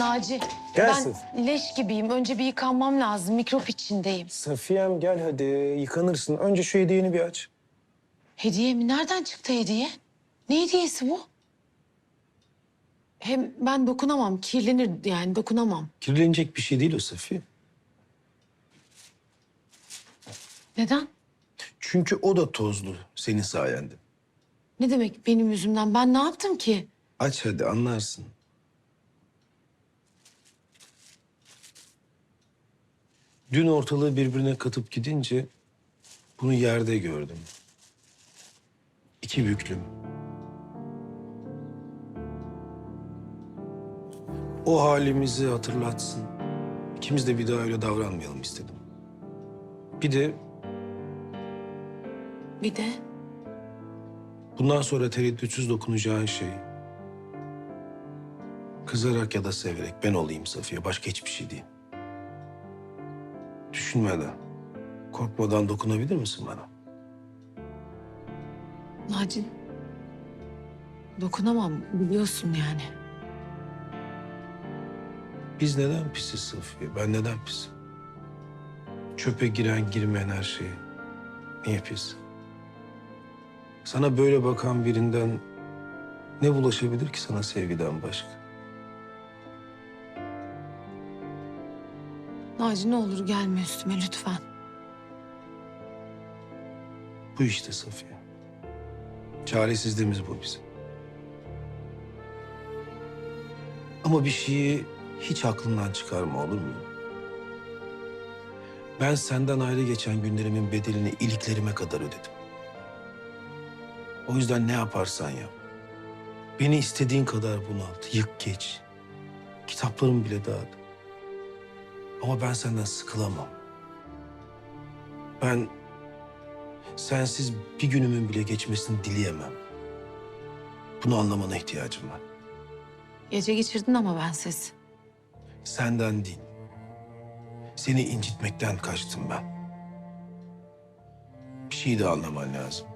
Naci, Gel ben leş gibiyim. Önce bir yıkanmam lazım. Mikrop içindeyim. Safiyem gel hadi yıkanırsın. Önce şu hediyeni bir aç. Hediye mi? Nereden çıktı hediye? Ne hediyesi bu? Hem ben dokunamam. Kirlenir yani dokunamam. Kirlenecek bir şey değil o Safiye. Neden? Çünkü o da tozlu senin sayende. Ne demek benim yüzümden? Ben ne yaptım ki? Aç hadi anlarsın. Dün ortalığı birbirine katıp gidince bunu yerde gördüm. İki büklüm. O halimizi hatırlatsın. İkimiz de bir daha öyle davranmayalım istedim. Bir de Bir de bundan sonra tereddütsüz dokunacağın şey... ...kızarak ya da severek ben olayım Safiye. Başka hiçbir şey değil. Düşünmeden, korkmadan dokunabilir misin bana? Naci dokunamam biliyorsun yani. Biz neden pisiz Safiye? Ben neden pis? Çöpe giren girmeyen her şey. Niye pis? Sana böyle bakan birinden ne bulaşabilir ki sana sevgiden başka? Naci ne olur gelme üstüme lütfen. Bu işte Safiye. Çaresizliğimiz bu bizim. Ama bir şeyi hiç aklından çıkarma olur mu? Ben senden ayrı geçen günlerimin bedelini iliklerime kadar ödedim. O yüzden ne yaparsan yap. Beni istediğin kadar bunalt, yık geç. Kitaplarımı bile dağıt. Ama ben senden sıkılamam. Ben sensiz bir günümün bile geçmesini dileyemem. Bunu anlamana ihtiyacım var. Gece geçirdin ama bensiz. Senden değil. Seni incitmekten kaçtım ben. Bir şey de anlaman lazım.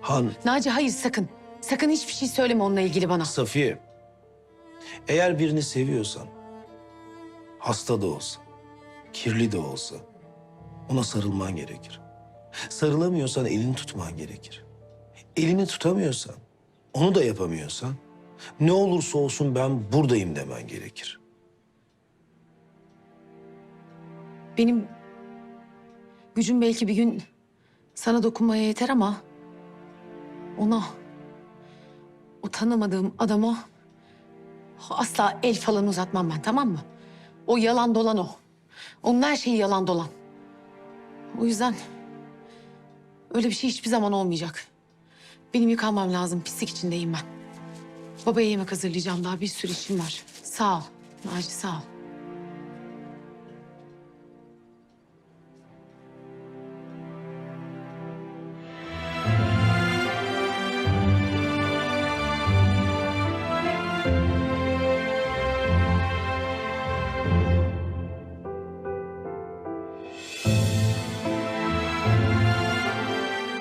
Han, Naci hayır sakın. Sakın hiçbir şey söyleme onunla ilgili bana. Safiye. Eğer birini seviyorsan, hasta da olsa, kirli de olsa ona sarılman gerekir. Sarılamıyorsan elini tutman gerekir. Elini tutamıyorsan, onu da yapamıyorsan ne olursa olsun ben buradayım demen gerekir. Benim gücüm belki bir gün sana dokunmaya yeter ama ona o tanımadığım adama asla el falan uzatmam ben tamam mı? O yalan dolan o. Onun her şeyi yalan dolan. O yüzden öyle bir şey hiçbir zaman olmayacak. Benim yıkanmam lazım. Pislik içindeyim ben. Babaya yemek hazırlayacağım. Daha bir sürü işim var. Sağ ol. Naci sağ ol.